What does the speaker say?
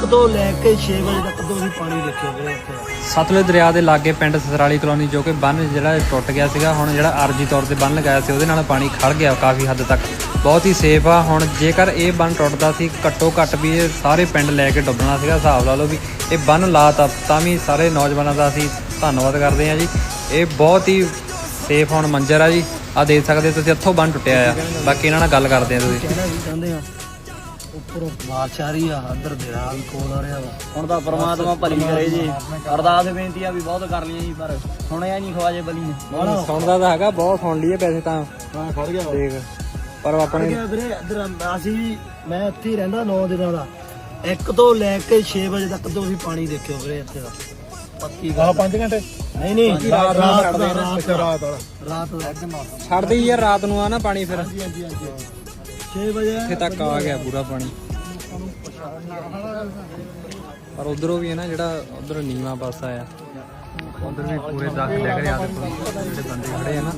1 ਤੋਂ ਲੈ ਕੇ 6 ਵਜੇ ਤੱਕ ਤੁਸੀਂ ਪਾਣੀ ਦੇਖਿਓ ਵੀਰੇ ਇੱਥੇ। ਸਤਲੁਜ ਦਰਿਆ ਦੇ ਲਾਗੇ ਪਿੰਡ ਸਸਰਾਲੀ ਕਲੋਨੀ ਜੋ ਕਿ ਬੰਨ ਜਿਹੜਾ ਟੁੱਟ ਗਿਆ ਸੀਗਾ ਹੁਣ ਜਿਹੜਾ ਆਰਜੀ ਤੌਰ ਤੇ ਬੰਨ ਲਗਾਇਆ ਸੀ ਉਹਦੇ ਨਾਲ ਪਾਣੀ ਖੜ ਗਿਆ ਕਾਫੀ ਹੱਦ ਤੱਕ। ਬਹੁਤ ਹੀ ਸੇਫ ਆ ਹੁਣ ਜੇਕਰ ਇਹ ਬੰਨ ਟੁੱਟਦਾ ਸੀ ਘੱਟੋ ਘੱਟ ਵੀ ਇਹ ਸਾਰੇ ਪਿੰਡ ਲੈ ਕੇ ਡੁੱਬਣਾ ਸੀਗਾ ਹਿਸਾਬ ਲਾ ਲਓ ਵੀ ਇਹ ਬੰਨ ਲਾਤਾ ਤਾਂ ਵੀ ਸਾਰੇ ਨੌਜਵਾਨਾਂ ਦਾ ਅਸੀਂ ਧੰਨਵਾਦ ਕਰਦੇ ਹਾਂ ਜੀ। ਇਹ ਬਹੁਤ ਹੀ ਸੇਫ ਹੁਣ ਮੰਜ਼ਰ ਆ ਜੀ। ਆ ਦੇਖ ਸਕਦੇ ਤੁਸੀਂ ਇੱਥੋਂ ਬੰਨ ਟੁੱਟਿਆ ਆ। ਬਾਕੀ ਇਹਨਾਂ ਨਾਲ ਗੱਲ ਕਰਦੇ ਆ ਤੁਸੀਂ। ਆ ਉੱਪਰੋਂ ਬਾਰਿਸ਼ ਆ ਰਹੀ ਆ ਅੰਦਰ ਦਰਿਆ ਵੀ ਕੋਲ ਆ ਰਿਹਾ ਵਾ। ਹੁਣ ਤਾਂ ਪ੍ਰਮਾਤਮਾ ਭਲੀ ਕਰੇ ਜੀ। ਅਰਦਾਸ ਬੇਨਤੀਆਂ ਵੀ ਬਹੁਤ ਕਰ ਲਈਆਂ ਜੀ ਪਰ ਸੁਣਿਆ ਨਹੀਂ ਖਵਾਜੇ ਬਲੀ ਨੇ। ਸੁਣਦਾ ਤਾਂ ਹੈਗਾ ਬਹੁਤ ਸੁਣ ਲਈਏ ਵੈਸੇ ਤਾਂ। ਹਾਂ ਖੜ ਗਿਆ ਦੇਖ ਪਰ ਆਪਣੇ ਗਿਆ ਵੀਰੇ ਇੱਧਰ ਅਸੀਂ ਮੈਂ ਇੱਥੇ ਰਹਿੰਦਾ 9 ਦਿਨਾਂ ਦਾ। 1 ਤੋਂ ਲੈ ਕੇ 6 ਵਜੇ ਤੱਕ ਤੁਸੀਂ ਪਾਣੀ ਦੇਖਿਓ ਵੀਰੇ ਇੱਥੇ ਦਾ। ਪੱਕੀ ਗੱਲ 5 ਘੰਟੇ? ਨਹੀਂ ਨਹੀਂ ਰਾਤ ਰਾਤ ਰਾਤ ਰਾਤ ਰਾਤ ਦਾ। ਛੱਡਦੇ ਯਾਰ ਰਾਤ ਨੂੰ ਆ ਨਾ ਪਾਣੀ ਫਿਰ। ਹਾਂਜੀ ਹਾਂਜੀ ਹਾਂਜੀ। 6 ਵਜੇ ਇੱਥੇ ਤੱਕ ਆ ਗਿਆ ਪੂਰਾ ਪਾਣੀ। ਪਰ ਉਧਰੋਂ ਵੀ ਹੈ ਨਾ ਜਿਹੜਾ ਉਧਰ ਨੀਵਾ ਪਾਸਾ ਆ, ਉਧਰ ਵੀ ਪੂਰੇ ਦੱਖ ਲੱਗ ਰਿਹਾ ਦੇਖੋ ਜਿਹੜੇ ਬੰਦੇ ਖੜੇ ਆ ਨਾ।